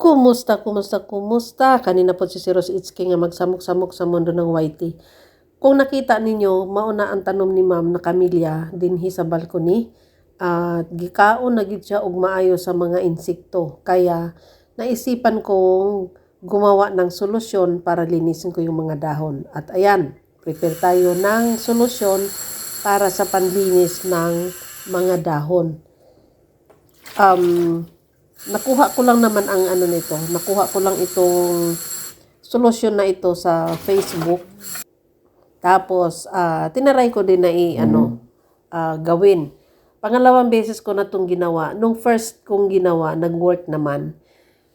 Kumusta, kumusta, kumusta? Kanina po si Sir Itski nga magsamok-samok sa mundo ng YT. Kung nakita ninyo, mauna ang tanom ni ma'am na kamilya dinhi sa balcony. At gikaon na siya og maayo sa mga insekto. Kaya naisipan kong gumawa ng solusyon para linisin ko yung mga dahon. At ayan, prepare tayo ng solusyon para sa panlinis ng mga dahon. Um, nakuha ko lang naman ang ano nito. Nakuha ko lang itong solusyon na ito sa Facebook. Tapos, ah tinaray ko din na i, ano, ah, gawin. Pangalawang beses ko na itong ginawa. Nung first kong ginawa, nag-work naman.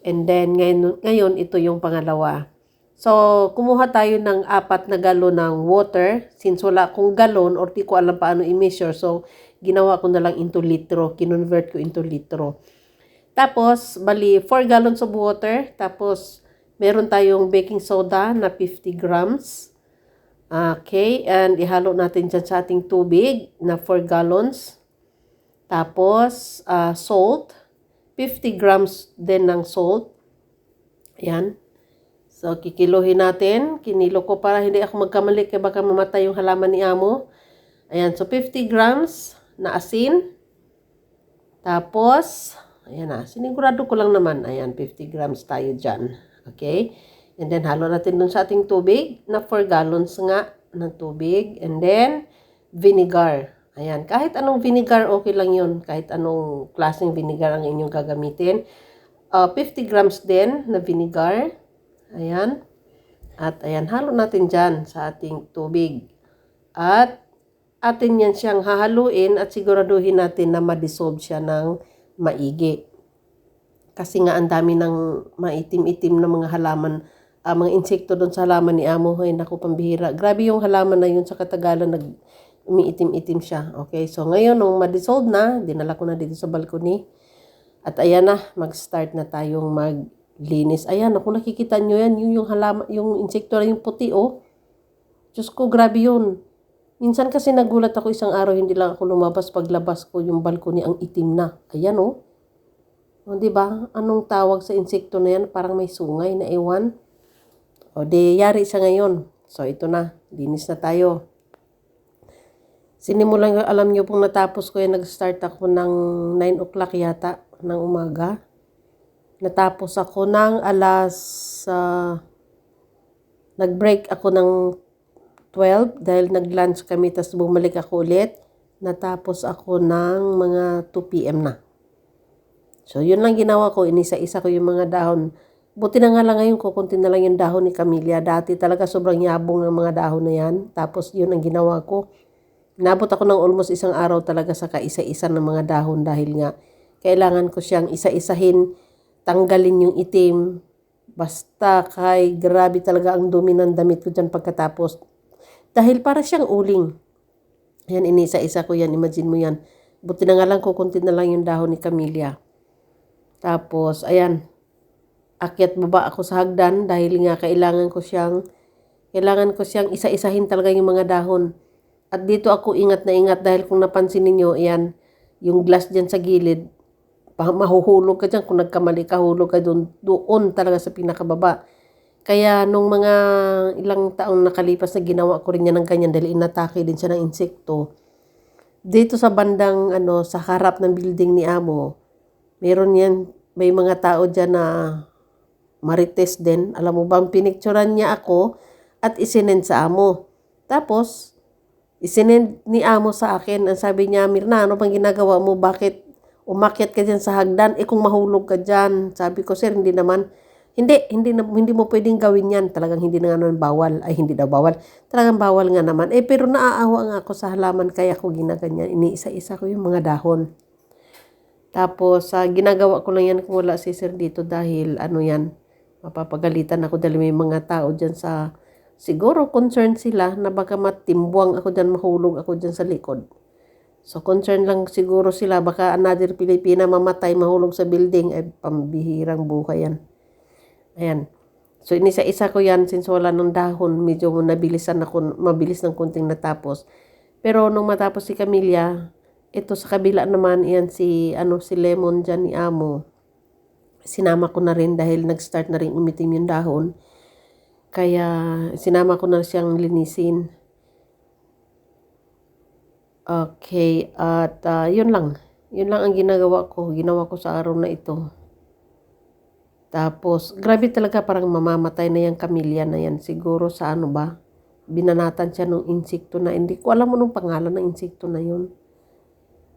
And then, ngayon, ngayon ito yung pangalawa. So, kumuha tayo ng apat na galon ng water. Since wala akong galon or di ko alam paano i-measure. So, ginawa ko na lang into litro. Kinonvert ko into litro. Tapos, bali, 4 gallons of water. Tapos, meron tayong baking soda na 50 grams. Okay, and ihalo natin dyan sa ating tubig na 4 gallons. Tapos, ah, salt. 50 grams din ng salt. Ayan. So, kikiluhin natin. Kinilo ko para hindi ako magkamali kaya baka mamatay yung halaman ni Amo. Ayan. So, 50 grams na asin. Tapos, ayan na. Sinigurado ko lang naman. Ayan, 50 grams tayo dyan. Okay? And then, halo natin dun sa ating tubig na 4 gallons nga ng tubig. And then, vinegar. Ayan, kahit anong vinegar, okay lang yun. Kahit anong klaseng vinegar ang inyong gagamitin. Uh, 50 grams din na vinegar. Ayan. At ayan, halo natin dyan sa ating tubig. At atin yan siyang hahaluin at siguraduhin natin na ma-dissolve siya ng maigi. Kasi nga ang dami ng maitim-itim na mga halaman, ah, mga insekto doon sa halaman ni Amo. Ay, naku, pambihira. Grabe yung halaman na yun sa katagalan, nag umiitim-itim siya. Okay, so ngayon, nung ma-dissolve na, dinala ko na dito sa balcony. At ayan na, mag-start na tayong maglinis. Ayan, kung nakikita nyo yan, yung, yung halaman, yung insekto na yung puti, oh. Diyos ko, grabe yun. Minsan kasi nagulat ako isang araw, hindi lang ako lumabas. Paglabas ko, yung balcony ang itim na. Ayan, oh. O, di ba? Anong tawag sa insekto na yan? Parang may sungay na ewan. O, di, yari siya ngayon. So, ito na. Linis na tayo. Sinimulan ko, alam niyo pong natapos ko yan, nag-start ako ng 9 o'clock yata ng umaga. Natapos ako ng alas, uh, nag-break ako ng 12 dahil nag-lunch kami, tapos bumalik ako ulit. Natapos ako ng mga 2 p.m. na. So, yun lang ginawa ko. Inisa-isa ko yung mga dahon. Buti na nga lang ngayon, kukunti na lang yung dahon ni Camilla. Dati talaga sobrang yabong ng mga dahon na yan. Tapos, yun ang ginawa ko. Nabot ako ng almost isang araw talaga sa kaisa-isa ng mga dahon dahil nga kailangan ko siyang isa-isahin, tanggalin yung itim. Basta kay grabe talaga ang dumi ng damit ko dyan pagkatapos. Dahil para siyang uling. Ayan, inisa-isa ko yan. Imagine mo yan. Buti na nga lang kukunti na lang yung dahon ni Camilla. Tapos, ayan, akyat baba ako sa hagdan dahil nga kailangan ko siyang kailangan ko siyang isa-isahin talaga yung mga dahon. At dito ako ingat na ingat dahil kung napansin ninyo, ayan, yung glass dyan sa gilid, mahuhulog ka dyan. Kung nagkamali ka, hulog ka doon, doon talaga sa pinakababa. Kaya nung mga ilang taong nakalipas na ginawa ko rin yan ng ganyan dahil inatake din siya ng insekto. Dito sa bandang ano sa harap ng building ni Amo, meron yan, may mga tao dyan na marites din. Alam mo bang pinicturan niya ako at isinend sa Amo. Tapos, isinend ni Amo sa akin. Ang sabi niya, Mirna, ano bang ginagawa mo? Bakit umakyat ka dyan sa hagdan? Eh kung mahulog ka dyan. Sabi ko, sir, hindi naman. Hindi, hindi, na, hindi mo pwedeng gawin yan. Talagang hindi na nga naman bawal. Ay, hindi daw bawal. Talagang bawal nga naman. Eh, pero naaawa nga ako sa halaman, kaya ako ginaganyan. Iniisa-isa ko yung mga dahon. Tapos, uh, ginagawa ko lang yan kung wala si sir dito dahil ano yan, mapapagalitan ako dahil may mga tao dyan sa, siguro concerned sila na baka matimbuang ako dyan, mahulog ako dyan sa likod. So, concern lang siguro sila, baka another Pilipina mamatay, mahulog sa building, ay pambihirang buhay yan. Ayan. So, inisa-isa ko yan, since wala ng dahon, medyo nabilisan ako, mabilis ng kunting natapos. Pero nung matapos si Camilla, ito sa kabila naman, yan si, ano, si Lemon dyan ni Amo. sinama ko na rin dahil nag-start na rin umitim yung dahon. Kaya sinama ko na siyang linisin. Okay, at ah, yun lang. Yun lang ang ginagawa ko. Ginawa ko sa araw na ito. Tapos, grabe talaga parang mamamatay na yung kamilya na yan. Siguro sa ano ba? Binanatan siya ng insekto na. Hindi ko alam anong pangalan ng insekto na yun.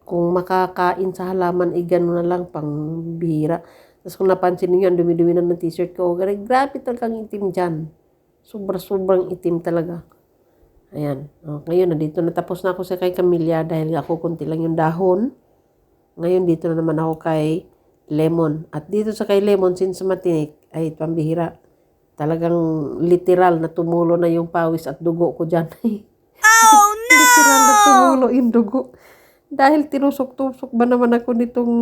Kung makakain sa halaman, eh gano'n na lang pang bihira. Tapos kung napansin niyo, ang dumi-dumi na ng t-shirt ko. Grabe, grabe talagang itim dyan. Sobra-sobrang itim talaga. Ayan. O, ngayon, nandito na tapos na ako sa kay Camilla dahil ako kunti lang yung dahon. Ngayon, dito na naman ako kay Lemon. At dito sa kay Lemon, since matinik, ay pambihira. Talagang literal na tumulo na yung pawis at dugo ko dyan. Oh no! literal na tumulo yung dugo. Dahil tinusok-tusok ba naman ako nitong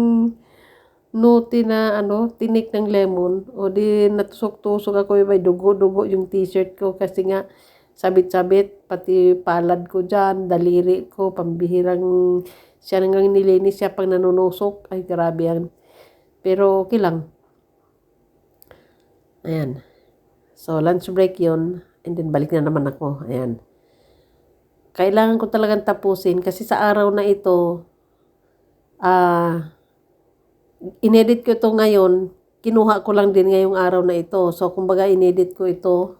nuti na ano, tinik ng lemon. O di natusok-tusok ako yung may dugo-dugo yung t-shirt ko kasi nga sabit-sabit, pati palad ko dyan, daliri ko, pambihirang siya nang nilinis siya pag nanunusok. Ay, grabe yan. Pero okay lang. Ayan. So, lunch break yon And then, balik na naman ako. Ayan. Kailangan ko talagang tapusin kasi sa araw na ito, ah, inedit ko ito ngayon, kinuha ko lang din ngayong araw na ito. So, kumbaga, inedit ko ito,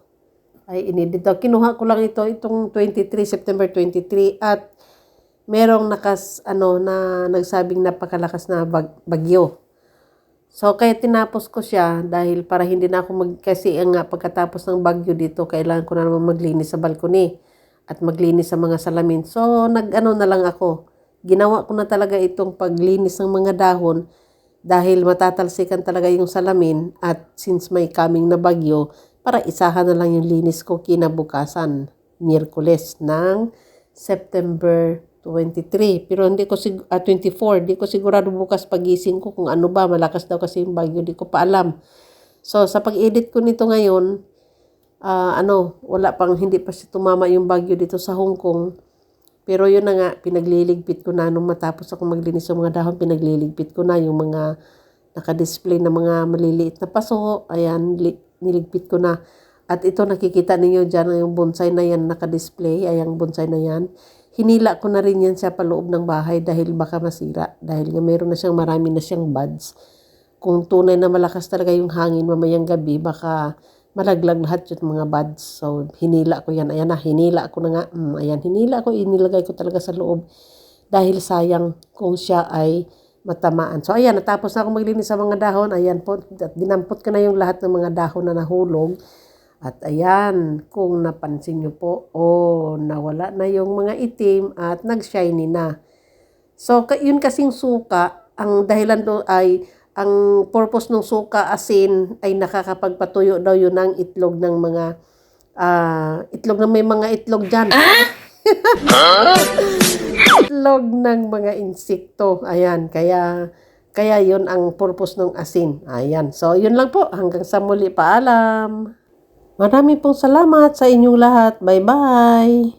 ay inedit ko. Kinuha ko lang ito, itong 23, September 23, at merong nakas, ano, na nagsabing napakalakas na bag, bagyo. So, kaya tinapos ko siya dahil para hindi na ako mag, kasi ang nga pagkatapos ng bagyo dito, kailangan ko na naman maglinis sa balkoni at maglinis sa mga salamin. So, nag-ano na lang ako. Ginawa ko na talaga itong paglinis ng mga dahon dahil matatalsikan talaga yung salamin at since may coming na bagyo, para isahan na lang yung linis ko kinabukasan, Miyerkules ng September 23. Pero hindi ko sig ah, 24, hindi ko sigurado bukas pagising ko kung ano ba, malakas daw kasi yung bagyo, hindi ko pa alam. So sa pag-edit ko nito ngayon, ah, ano, wala pang hindi pa tumama yung bagyo dito sa Hong Kong. Pero yun na nga, pinagliligpit ko na nung matapos ako maglinis ng mga dahon, pinagliligpit ko na yung mga naka-display na mga maliliit na paso. Ayan, li- niligpit ko na. At ito nakikita ninyo dyan, yung bonsai na yan naka-display, ayang bonsai na yan. Hinila ko na rin yan sa paloob ng bahay dahil baka masira. Dahil nga meron na siyang marami na siyang buds. Kung tunay na malakas talaga yung hangin mamayang gabi, baka malaglag lahat yung mga buds. So, hinila ko yan. Ayan na, hinila ko na nga. Mm, ayan, hinila ko, inilagay ko talaga sa loob. Dahil sayang kung siya ay matamaan. So, ayan, natapos na ako maglinis sa mga dahon. Ayan po, dinampot ko na yung lahat ng mga dahon na nahulog. At ayan, kung napansin nyo po, oh, nawala na yung mga itim at nag-shiny na. So, yun kasing suka, ang dahilan do ay, ang purpose ng suka asin ay nakakapagpatuyo daw yun ng itlog ng mga, ah, itlog na may mga itlog dyan. itlog ng mga insekto. Ayan, kaya, kaya yun ang purpose ng asin. Ayan, so yun lang po. Hanggang sa muli, paalam. Marami pong salamat sa inyong lahat. Bye-bye!